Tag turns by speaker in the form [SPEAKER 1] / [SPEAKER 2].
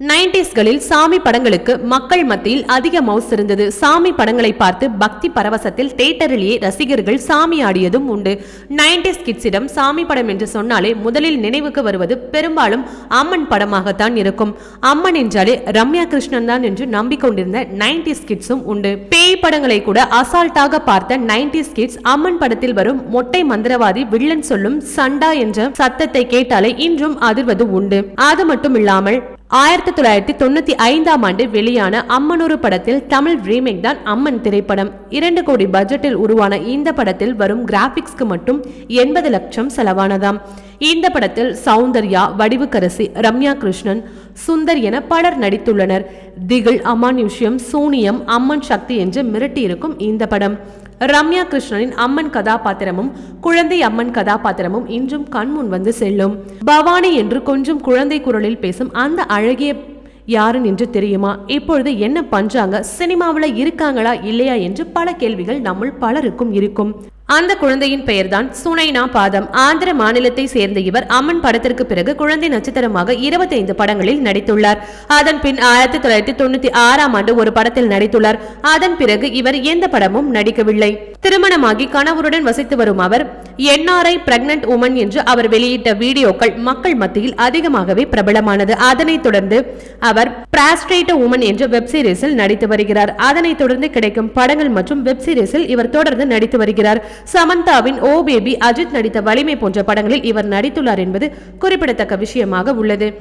[SPEAKER 1] நைன்டிஸ்களில் சாமி படங்களுக்கு மக்கள் மத்தியில் அதிக மவுஸ் இருந்தது. சாமி படங்களை பார்த்து பக்தி பரவசத்தில் தேட்டரிலேயே ரசிகர்கள் சாமி ஆடியதும் உண்டு. நைன்டிஸ் கிட்ஸிடம் சாமி படம் என்று சொன்னாலே முதலில் நினைவுக்கு வருவது பெரும்பாலும் அம்மன் படமாகத்தான் இருக்கும். அம்மன் என்றாலே ரம்யா கிருஷ்ணன் தான் என்று நம்பிக்கொண்டிருந்த நைன்டிஸ் கிட்ஸும் உண்டு. பேய் படங்களை கூட அசால்ட்டாக பார்த்த நைன்டிஸ் கிட்ஸ் அம்மன் படத்தில் வரும் மொட்டை மந்திரவாதி வில்லன் சொல்லும் சண்டா என்ற சத்தத்தை கேட்டாலே இன்றும் அதிர்வது உண்டு. அது மட்டும் இல்லாமல் ஆயிரத்தி தொள்ளாயிரத்தி தொண்ணூத்தி ஐந்தாம் ஆண்டு வெளியான அம்மனொரு படத்தில் தமிழ் ரீமேக் தான் அம்மன் திரைப்படம். இரண்டு கோடி பட்ஜெட்டில் உருவான இந்த படத்தில் வரும் கிராபிக்ஸ்க்கு மட்டும் எண்பது லட்சம் செலவானதாம். இந்த படத்தில் சௌந்தர்யா வடிவுக்கரசி ரம்யா கிருஷ்ணன் சுந்தர் என பலர் நடித்துள்ளனர். திகில் அமானுஷ்யம் சூனியம் அம்மன் சக்தி என்று மிரட்டியிருக்கும் இந்த படம். ரம்யா கிருஷ்ணனின் அம்மன் கதாபாத்திரமும் குழந்தை அம்மன் கதாபாத்திரமும் இன்றும் கண்முன் வந்து செல்லும். பவானி என்று கொஞ்சம் குழந்தை குரலில் பேசும் அந்த அழகிய யாரு என்று தெரியுமா? இப்பொழுது என்ன பண்றாங்க சினிமாவில் இருக்காங்களா இல்லையா? என்று பல கேள்விகள் நம்முள் பலருக்கும் இருக்கும். அந்த குழந்தையின் பெயர்தான் சுனைனா பாதம். ஆந்திர மாநிலத்தை சேர்ந்த இவர் அம்மன் படத்திற்கு பிறகு குழந்தை நட்சத்திரமாக இருபத்தைந்து படங்களில் நடித்துள்ளார். அதன் பின் ஆயிரத்தி தொள்ளாயிரத்தி தொண்ணூத்தி ஆறாம் ஆண்டு ஒரு படத்தில் நடித்துள்ளார். அதன் பிறகு இவர் எந்த படமும் நடிக்கவில்லை. திருமணமாகி கணவருடன் வசித்து வரும் அவர் என்ஆர்ஐ பிரெக்னன்ட் உமன் என்று அவர் வெளியிட்ட வீடியோக்கள் மக்கள் மத்தியில் அதிகமாகவே பிரபலமானது. அதனைத் தொடர்ந்து அவர் பிராஸ்ட்ரேட் உமன் என்ற வெப் சீரிஸில் நடித்து வருகிறார். அதனைத் தொடர்ந்து கிடைக்கும் படங்கள் மற்றும் வெப் சீரிஸில் இவர் தொடர்ந்து நடித்து வருகிறார். சமந்தாவின் ஓ பேபி அஜித் நடித்த வலிமை போன்ற படங்களில் இவர் நடித்துள்ளார் என்பது குறிப்பிடத்தக்க விஷயமாக உள்ளது.